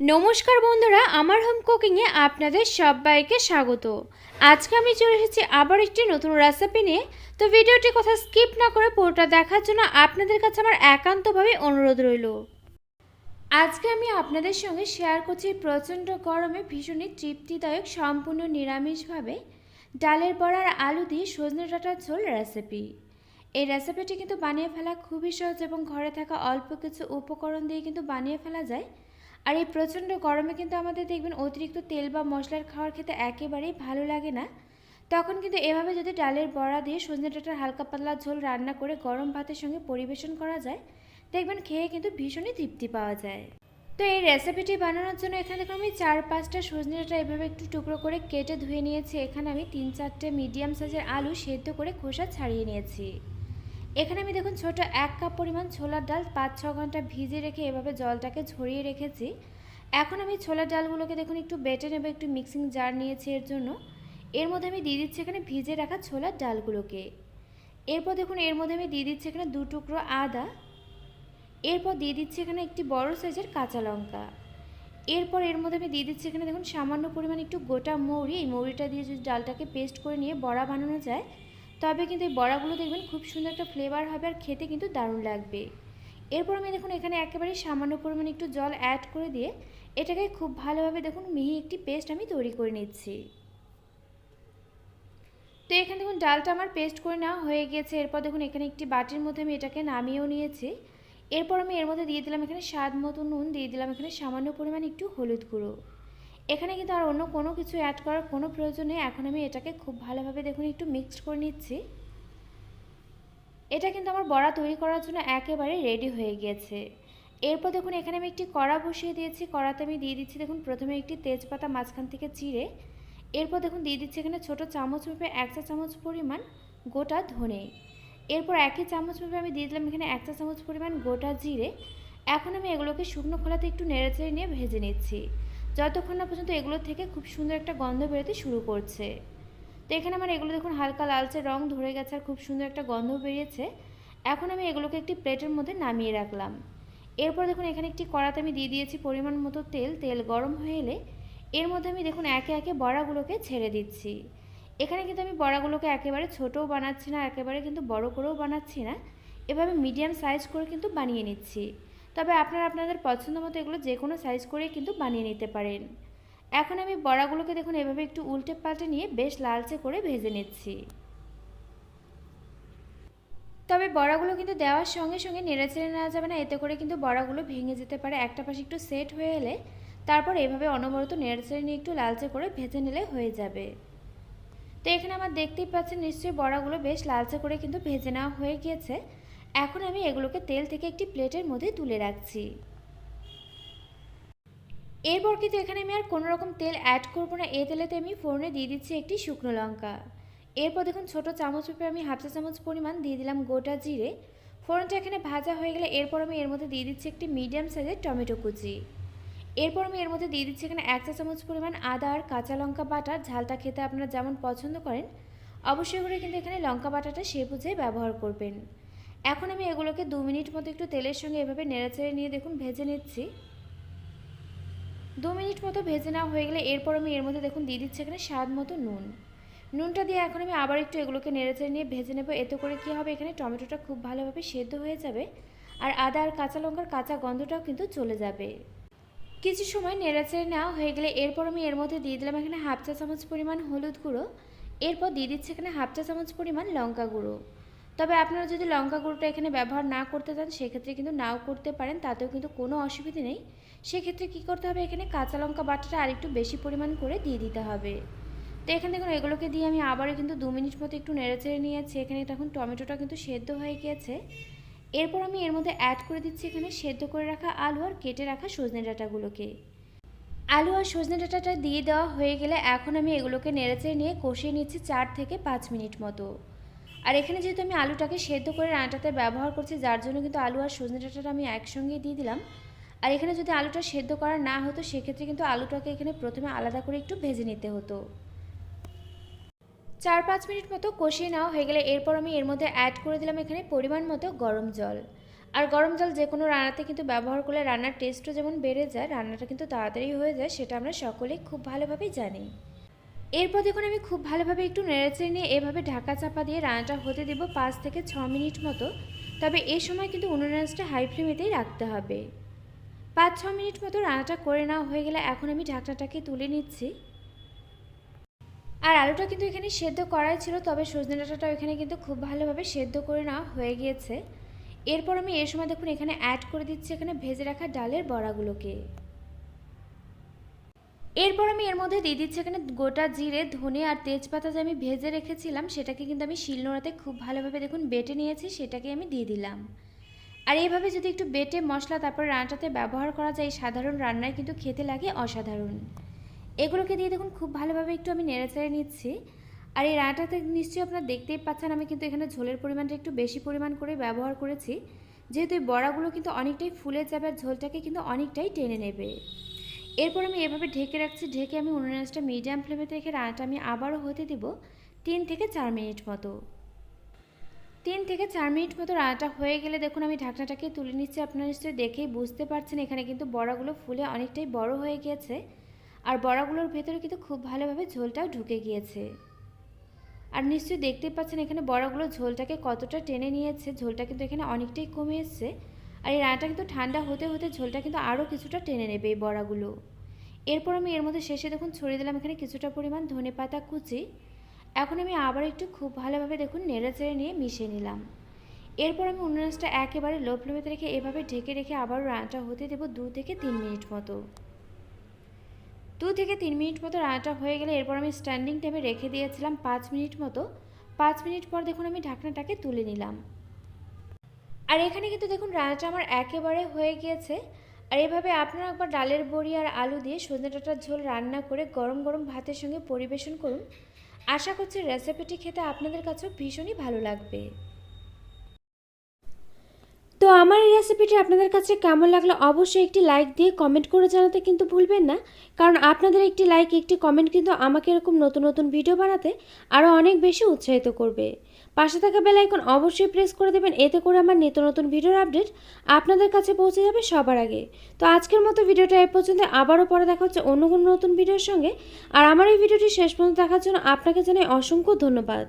নমস্কার বন্ধুরা, আমার হোম কুকিংয়ে আপনাদের সবাইকে স্বাগত। আজকে আমি চলে এসেছি আবার একটি নতুন রেসিপি নিয়ে। তো ভিডিওটি কথা স্কিপ না করে পুরোটা দেখার জন্য আপনাদের কাছে আমার একান্তভাবে অনুরোধ রইল। আজকে আমি আপনাদের সঙ্গে শেয়ার করছি প্রচণ্ড গরমে ভীষণই তৃপ্তিদায়ক, সম্পূর্ণ নিরামিষভাবে ডালের বড়ার আলু দিয়ে সজনে ডাঁটার ঝোল রেসিপি এই রেসিপিটি কিন্তু বানিয়ে ফেলা খুবই সহজ এবং ঘরে থাকা অল্প কিছু উপকরণ দিয়ে কিন্তু বানিয়ে ফেলা যায়। আর এই প্রচণ্ড গরমে কিন্তু আমাদের দেখবেন অতিরিক্ত তেল বা মশলার খাওয়ার খেতে একেবারেই ভালো লাগে না। তখন কিন্তু এভাবে যদি ডালের বড়া দিয়ে সজনে ডাঁটার হালকা পাতলা ঝোল রান্না করে গরম ভাতের সঙ্গে পরিবেশন করা যায়, দেখবেন খেয়ে কিন্তু ভীষণই তৃপ্তি পাওয়া যায়। তো এই রেসিপিটি বানানোর জন্য এখানে দেখুন আমি চার পাঁচটা সজনে ডাঁটা এভাবে একটু টুকরো করে কেটে ধুয়ে নিয়েছি। এখানে আমি তিন চারটে মিডিয়াম সাইজের আলু সেদ্ধ করে খোসা ছাড়িয়ে নিয়েছি। এখানে আমি দেখুন ছোট এক কাপ পরিমাণ ছোলার ডাল পাঁচ ছ ঘণ্টা ভিজে রেখে এভাবে জলটাকে ঝরিয়ে রেখেছি। এখন আমি ছোলার ডালগুলোকে দেখুন একটু বেটে নেব, একটু মিক্সিং জার নিয়েছি এর জন্য। এর মধ্যে আমি দিয়ে দিচ্ছি এখানে ভিজে রাখা ছোলার ডালগুলোকে। এরপর দেখুন এর মধ্যে আমি দিয়ে দিচ্ছি এখানে দু টুকরো আদা। এরপর দিয়ে দিচ্ছি এখানে একটি বড় সাইজের কাঁচা লঙ্কা। এরপর এর মধ্যে আমি দিয়ে দিচ্ছি এখানে দেখুন সামান্য পরিমাণ একটু গোটা মৌরি। এই মৌরিটা দিয়ে যদি ডালটাকে পেস্ট করে নিয়ে বড়া বানানো যায় তবে কিন্তু এই বড়াগুলো দেখবেন খুব সুন্দর একটা ফ্লেভার হবে আর খেতে কিন্তু দারুণ লাগবে। এরপর আমি দেখুন এখানে একেবারে সামান্য পরিমাণে একটু জল অ্যাড করে দিয়ে এটাকে খুব ভালোভাবে দেখুন মিহি একটি পেস্ট আমি তৈরি করে নিচ্ছি। তো এখানে দেখুন ডালটা আমার পেস্ট করে নেওয়া হয়ে গেছে। এরপর দেখুন এখানে একটি বাটির মধ্যে আমি এটাকে নামিয়েও নিয়েছি। এরপর আমি এর মধ্যে দিয়ে দিলাম এখানে স্বাদ মতো নুন, দিয়ে দিলাম এখানে সামান্য পরিমাণ একটু হলুদ গুঁড়ো। এখানে কিন্তু আর অন্য কোনো কিছু অ্যাড করার কোনো প্রয়োজন নেই। এখন আমি এটাকে খুব ভালোভাবে দেখুন, একটু মিক্সড করে নিচ্ছি। এটা কিন্তু আমার বড়া তৈরি করার জন্য একেবারে রেডি হয়ে গিয়েছে এরপর দেখুন, এখানে আমি একটি কড়া বসিয়ে দিয়েছি। কড়াতে আমি দিয়ে দিচ্ছি দেখুন, প্রথমে একটি তেজপাতা মাঝখান থেকে চিড়ে। এরপর দেখুন, দিয়ে দিচ্ছি এখানে ছোটো চামচ মেপে এক চা চামচ পরিমাণ গোটা ধনে। এরপর একই চামচ মেপে আমি দিয়ে দিলাম এখানে এক চা চামচ পরিমাণ গোটা জিরে। এখন আমি এগুলোকে শুকনো খোলাতে একটু নেড়েচেড়ে নিয়ে ভেজে নিচ্ছি। যতক্ষণ না পর্যন্ত এগুলো থেকে খুব সুন্দর একটা গন্ধ বেরোতে শুরু করছে। তো এখানে আমার এগুলো দেখুন হালকা লালচে রং ধরে গেছে আর খুব সুন্দর একটা গন্ধ বেরিয়েছে। এখন আমি এগুলোকে একটি প্লেটের মধ্যে নামিয়ে রাখলাম। এরপর দেখুন এখানে একটি কড়াতে আমি দিয়ে দিয়েছি পরিমাণ মতো তেল। তেল গরম হয়ে এলে এর মধ্যে আমি দেখুন একে একে বড়াগুলোকে ছেড়ে দিচ্ছি। এখানে কিন্তু আমি বড়াগুলোকে একেবারে ছোটও বানাচ্ছি না, একেবারে কিন্তু বড় করেও বানাচ্ছি না। এভাবে মিডিয়াম সাইজ করে কিন্তু বানিয়ে নিচ্ছি। তবে আপনারা আপনাদের পছন্দ মতো এগুলো যে কোনো সাইজ করে কিন্তু বানিয়ে নিতে পারেন। এখন আমি বড়াগুলোকে দেখুন এভাবে একটু উল্টে পাল্টে নিয়ে বেশ লালচে করে ভেজে নিচ্ছি। তবে বড়াগুলো কিন্তু দেওয়ার সঙ্গে সঙ্গে নেড়ে নেড়েচেড়ে নেওয়া যাবে না, এতে করে কিন্তু বড়াগুলো ভেঙে যেতে পারে। একটা পাশে একটু সেট হয়ে এলে তারপর এভাবে অনবরত নেড়ে নেড়েচেড়ে নিয়ে একটু লালচে করে ভেজে নিলে হয়ে যাবে। তো এখানে আমার দেখতেই পাচ্ছেন নিশ্চয়ই বড়াগুলো বেশ লালচে করে কিন্তু ভেজে নেওয়া হয়ে গিয়েছে। এখন আমি এগুলোকে তেল থেকে একটি প্লেটের মধ্যে তুলে রাখছি। এরপর কিন্তু এখানে আমি আর কোনো রকম তেল অ্যাড করব না। এই তেলেতে আমি ফোড়নে দিয়ে দিচ্ছি একটি শুকনো লঙ্কা। এরপর দেখুন ছোটো চামচ পেপে আমি হাফ চা চামচ পরিমাণ দিয়ে দিলাম গোটা জিরে। ফোড়নটা এখানে ভাজা হয়ে গেলে এরপর আমি এর মধ্যে দিয়ে দিচ্ছি একটি মিডিয়াম সাইজের টমেটো কুচি। এরপর আমি এর মধ্যে দিয়ে দিচ্ছি এখানে এক চা চামচ পরিমাণ আদা আর কাঁচা লঙ্কা বাটা। ঝালটা খেতে আপনারা যেমন পছন্দ করেন, অবশ্যই করে কিন্তু এখানে লঙ্কা বাটাটা সে বুঝে ব্যবহার করবেন। এখন আমি এগুলোকে দু মিনিট মতো একটু তেলের সঙ্গে এভাবে নেড়েচেড়ে নিয়ে দেখুন, ভেজে নিচ্ছি। দু মিনিট মতো ভেজে নেওয়া হয়ে গেলে এরপর আমি এর মধ্যে দেখুন দিয়ে দিচ্ছি এখানে স্বাদ মতো নুন। নুনটা দিয়ে এখন আমি আবার একটু এগুলোকে নেড়েচেড়ে নিয়ে ভেজে নেব। এতে করে কী হবে, এখানে টমেটোটা খুব ভালোভাবে সেদ্ধ হয়ে যাবে আর আদা আর কাঁচা লঙ্কার কাঁচা গন্ধটাও কিন্তু চলে যাবে। কিছু সময় নেড়াচেড়ে নেওয়া হয়ে গেলে এরপর আমি এর মধ্যে দিয়ে দিলাম এখানে হাফ চা চামচ পরিমাণ হলুদ গুঁড়ো। এরপর দিয়ে দিচ্ছি এখানে হাফ চা চামচ পরিমাণ লঙ্কা গুঁড়ো। তবে আপনারা যদি লঙ্কা গুঁড়োটা এখানে ব্যবহার না করতে চান, সেক্ষেত্রে কিন্তু নাও করতে পারেন, তাতেও কিন্তু কোনো অসুবিধে নেই। সেক্ষেত্রে কী করতে হবে, এখানে কাঁচা লঙ্কা বাটাটা আরেকটু বেশি পরিমাণ করে দিয়ে দিতে হবে। তো এখানে দেখুন, এগুলোকে দিয়ে আমি আবারও কিন্তু দু মিনিট মতো একটু নেড়েচেড়ে নিয়েছি। এখানে তখন টমেটোটা কিন্তু সেদ্ধ হয়ে গিয়েছে। এরপর আমি এর মধ্যে অ্যাড করে দিচ্ছি এখানে সেদ্ধ করে রাখা আলু আর কেটে রাখা সজনে ডাঁটাগুলোকে। আলু আর সজনে ডাঁটাটা দিয়ে দেওয়া হয়ে গেলে এখন আমি এগুলোকে নেড়েচেড়ে নিয়ে কষিয়ে নিচ্ছি চার থেকে পাঁচ মিনিট মতো। আর এখানে যেহেতু আমি আলুটাকে সেদ্ধ করে রান্নাটাতে ব্যবহার করছি, যার জন্য কিন্তু আলু আর সজনে ডাঁটাটা আমি একসঙ্গে দিয়ে দিলাম। আর এখানে যদি আলুটা সেদ্ধ করা না হতো, সেক্ষেত্রে কিন্তু আলুটাকে এখানে প্রথমে আলাদা করে একটু ভেজে নিতে হতো। চার পাঁচ মিনিট মতো কষিয়ে নেওয়া হয়ে গেলে এরপর আমি এর মধ্যে অ্যাড করে দিলাম এখানে পরিমাণ মতো গরম জল। আর গরম জল যে কোনো রান্নাতে কিন্তু ব্যবহার করলে রান্নার টেস্টও যেমন বেড়ে যায়, রান্নাটা কিন্তু তাড়াতাড়ি হয়ে যায়, সেটা আমরা সকলেই খুব ভালোভাবেই জানি। এরপর দেখুন আমি খুব ভালোভাবে একটু নেড়েচেড়ে নিয়ে এভাবে ঢাকা চাপা দিয়ে রান্নাটা হতে দেবো পাঁচ থেকে ছ মিনিট মতো। তবে এই সময় কিন্তু উনুনাসটা হাই ফ্লেমেতেই রাখতে হবে। পাঁচ, ছ মিনিট মতো রান্নাটা করে নেওয়া হয়ে গেলে এখন আমি ঢাকনাটাকে তুলে নিচ্ছি। আর আলুটা কিন্তু এখানে সেদ্ধ করাই ছিল, তবে সজনে ডাঁটাটাও এখানে কিন্তু খুব ভালোভাবে সেদ্ধ করে নেওয়া হয়ে গিয়েছে। এরপর আমি এর সময় দেখুন এখানে অ্যাড করে দিচ্ছি এখানে ভেজে রাখা ডালের বড়াগুলোকে। এরপর আমি এর মধ্যে দিয়ে দিচ্ছি এখানে গোটা জিরে, ধনে আর তেজপাতা যে আমি ভেজে রেখেছিলাম, সেটাকে কিন্তু আমি শিলনোড়াতে খুব ভালোভাবে দেখুন বেটে নিয়েছি, সেটাকে আমি দিয়ে দিলাম। আর এইভাবে যদি একটু বেটে মশলা, তারপর রান্নাটাতে ব্যবহার করা যায় সাধারণ রান্নায় কিন্তু খেতে লাগে অসাধারণ। এগুলোকে দিয়ে দেখুন খুব ভালোভাবে একটু আমি নেড়েচেড়ে নিচ্ছি। আর এই রান্নাটাতে নিশ্চয়ই আপনারা দেখতেই পাচ্ছেন, আমি কিন্তু এখানে ঝোলের পরিমাণটা একটু বেশি পরিমাণ করে ব্যবহার করেছি। যেহেতু এই বড়াগুলো কিন্তু অনেকটাই ফুলে যাবে, আর ঝোলটাকে কিন্তু অনেকটাই টেনে নেবে। এরপর আমি এভাবে ঢেকে রাখছি, ঢেকে আমি উনুনাসটা মিডিয়াম ফ্লেমেতে রেখে রান্নাটা আমি আবারও হতে দিব তিন থেকে চার মিনিট মতো। তিন থেকে চার মিনিট মতো রান্নাটা হয়ে গেলে দেখুন আমি ঢাকনাটাকে তুলে নিচ্ছি। আপনারা নিশ্চয়ই দেখেই বুঝতে পারছেন, এখানে কিন্তু বড়াগুলো ফুলে অনেকটাই বড় হয়ে গিয়েছে। আর বড়াগুলোর ভেতরে কিন্তু খুব ভালোভাবে ঝোলটাও ঢুকে গিয়েছে। আর নিশ্চয়ই দেখতেই পাচ্ছেন এখানে বড়াগুলো ঝোলটাকে কতটা টেনে নিয়েছে, ঝোলটা কিন্তু এখানে অনেকটাই কমে এসছে। আর এই রান্নাটা কিন্তু ঠান্ডা হতে হতে ঝোলটা কিন্তু আরও কিছুটা টেনে নেবে এই বড়াগুলো। এরপর আমি এর মধ্যে শেষে দেখুন ছড়িয়ে দিলাম এখানে কিছুটা পরিমাণ ধনে পাতা কুচি। এখন আমি আবার একটু খুব ভালোভাবে দেখুন নেড়ে চেড়ে নিয়ে মিশিয়ে নিলাম। এরপর আমি উন্নয়নসটা একেবারে লো ফ্লেমেতে রেখে এভাবে ঢেকে রেখে আবার রান্নাটা হতে দেবো দু থেকে তিন মিনিট মতো। দু থেকে তিন মিনিট মতো রান্নাটা হয়ে গেলে এরপর আমি স্ট্যান্ডিং টাইমে রেখে দিয়েছিলাম পাঁচ মিনিট মতো। পাঁচ মিনিট পর দেখুন আমি ঢাকনাটাকে তুলে নিলাম। আর এখানে কিন্তু দেখুন রান্নাটা আমার একেবারে হয়ে গিয়েছে। আর এভাবে আপনারা একবার ডালের বড়ি আর আলু দিয়ে সজনে ডাটার ঝোল রান্না করে গরম গরম ভাতের সঙ্গে পরিবেশন করুন। আশা করছি রেসিপিটি খেতে আপনাদের কাছেও ভীষণই ভালো লাগবে। তো আমার এই রেসিপিটি আপনাদের কাছে কেমন লাগল অবশ্যই একটি লাইক দিয়ে কমেন্ট করে জানাতে কিন্তু ভুলবেন না। কারণ আপনাদের একটি লাইক, একটি কমেন্ট কিন্তু আমাকে এরকম নতুন নতুন ভিডিও বানাতে আরও অনেক বেশি উৎসাহিত করবে। পাশে থাকা বেল আইকন অবশ্যই প্রেস করে দেবেন, এতে করে আমার নিত্য নতুন ভিডিওর আপডেট আপনাদের কাছে পৌঁছে যাবে সবার আগে। তো আজকের মতো ভিডিওটা এ পর্যন্ত, আবারও পরে দেখা হচ্ছে অন্য কোনো নতুন ভিডিওর সঙ্গে। আর আমার এই ভিডিওটি শেষ পর্যন্ত দেখার জন্য আপনাকে জানাই অসংখ্য ধন্যবাদ।